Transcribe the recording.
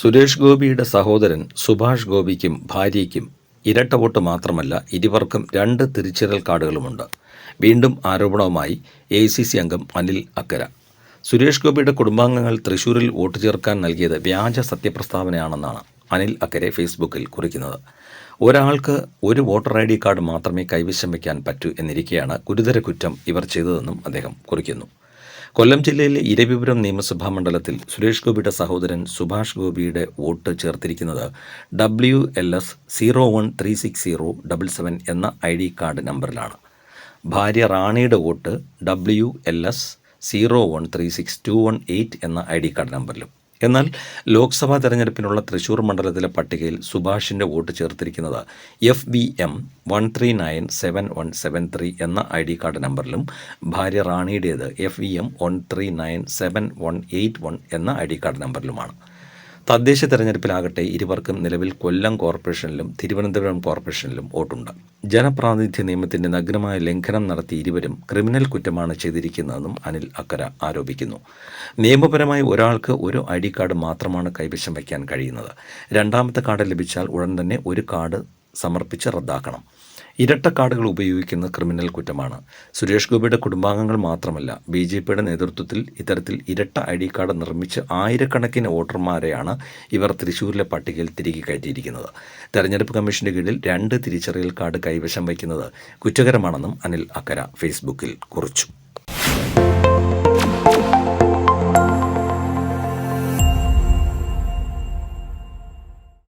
സുരേഷ് ഗോപിയുടെ സഹോദരൻ സുഭാഷ് ഗോപിക്കും ഭാര്യയ്ക്കും ഇരട്ട വോട്ട് മാത്രമല്ല ഇരുവർക്കും രണ്ട് തിരിച്ചറിയൽ കാർഡുകളുമുണ്ട്. വീണ്ടും ആരോപണവുമായി എ അംഗം അനിൽ അക്കര. സുരേഷ് ഗോപിയുടെ കുടുംബാംഗങ്ങൾ തൃശൂരിൽ വോട്ട് ചേർക്കാൻ നൽകിയത് വ്യാജ സത്യപ്രസ്താവനയാണെന്നാണ് അനിൽ അക്കരെ ഫേസ്ബുക്കിൽ കുറിക്കുന്നത്. ഒരാൾക്ക് ഒരു വോട്ടർ ഐ ഡി കാർഡ് മാത്രമേ കൈവശം വയ്ക്കാൻ പറ്റൂ എന്നിരിക്കെയാണ് ഗുരുതര കുറ്റം ഇവർ ചെയ്തതെന്നും അദ്ദേഹം കുറിക്കുന്നു. കൊല്ലം ജില്ലയിലെ ഇരവിപുരം നിയമസഭാ മണ്ഡലത്തിൽ സുരേഷ് ഗോപിയുടെ സഹോദരൻ സുഭാഷ് ഗോപിയുടെ വോട്ട് ചേർത്തിരിക്കുന്നത് W L S zero one three six zero double seven എന്ന ഐ ഡി കാർഡ് നമ്പറിലാണ്. ഭാര്യ റാണിയുടെ vote W L S zero one three six two one eight എന്ന ഐ ഡി കാർഡ് നമ്പറിലും. എന്നാൽ ലോക്സഭാ തെരഞ്ഞെടുപ്പിനുള്ള തൃശൂർ മണ്ഡലത്തിലെ പട്ടികയിൽ സുഭാഷിന്റെ വോട്ട് ചേർത്തിരിക്കുന്നത് F B M one three nine seven one seven three എന്ന ഐ ഡി കാർഡ് നമ്പറിലും ഭാര്യ റാണിയുടേത് F V M one three nine seven one eight one എന്ന ഐ ഡി കാർഡ് നമ്പറിലുമാണ്. തദ്ദേശ തെരഞ്ഞെടുപ്പിലാകട്ടെ ഇരുവർക്കും നിലവിൽ കൊല്ലം കോർപ്പറേഷനിലും തിരുവനന്തപുരം കോർപ്പറേഷനിലും വോട്ടുണ്ട്. ജനപ്രാതിനിധ്യ നിയമത്തിന്റെ നഗ്നമായ ലംഘനം നടത്തി ഇരുവരും ക്രിമിനൽ കുറ്റമാണ് ചെയ്തിരിക്കുന്നതെന്നും അനിൽ അക്കര ആരോപിക്കുന്നു. നിയമപരമായി ഒരാൾക്ക് ഒരു ഐ ഡി കാർഡ് മാത്രമാണ് കൈവശം വയ്ക്കാൻ കഴിയുന്നത്. രണ്ടാമത്തെ കാർഡ് ലഭിച്ചാൽ ഉടൻ തന്നെ ഒരു കാർഡ് സമർപ്പിച്ച് റദ്ദാക്കണം. ഇരട്ട കാർഡുകൾ ഉപയോഗിക്കുന്ന ക്രിമിനൽ കുറ്റമാണ്. സുരേഷ് ഗോപിയുടെ കുടുംബാംഗങ്ങൾ മാത്രമല്ല ബി ജെ പിയുടെ നേതൃത്വത്തിൽ ഇത്തരത്തിൽ ഇരട്ട ഐ ഡി കാർഡ് നിർമ്മിച്ച് ആയിരക്കണക്കിന് വോട്ടർമാരെയാണ് ഇവർ തൃശൂരിലെ പട്ടികയിൽ തിരികെ കയറ്റിയിരിക്കുന്നത്. തെരഞ്ഞെടുപ്പ് കമ്മീഷന്റെ കീഴിൽ രണ്ട് തിരിച്ചറിയൽ കാർഡ് കൈവശം വയ്ക്കുന്നത് കുറ്റകരമാണെന്നും അനിൽ അക്കര ഫേസ്ബുക്കിൽ കുറിച്ചു.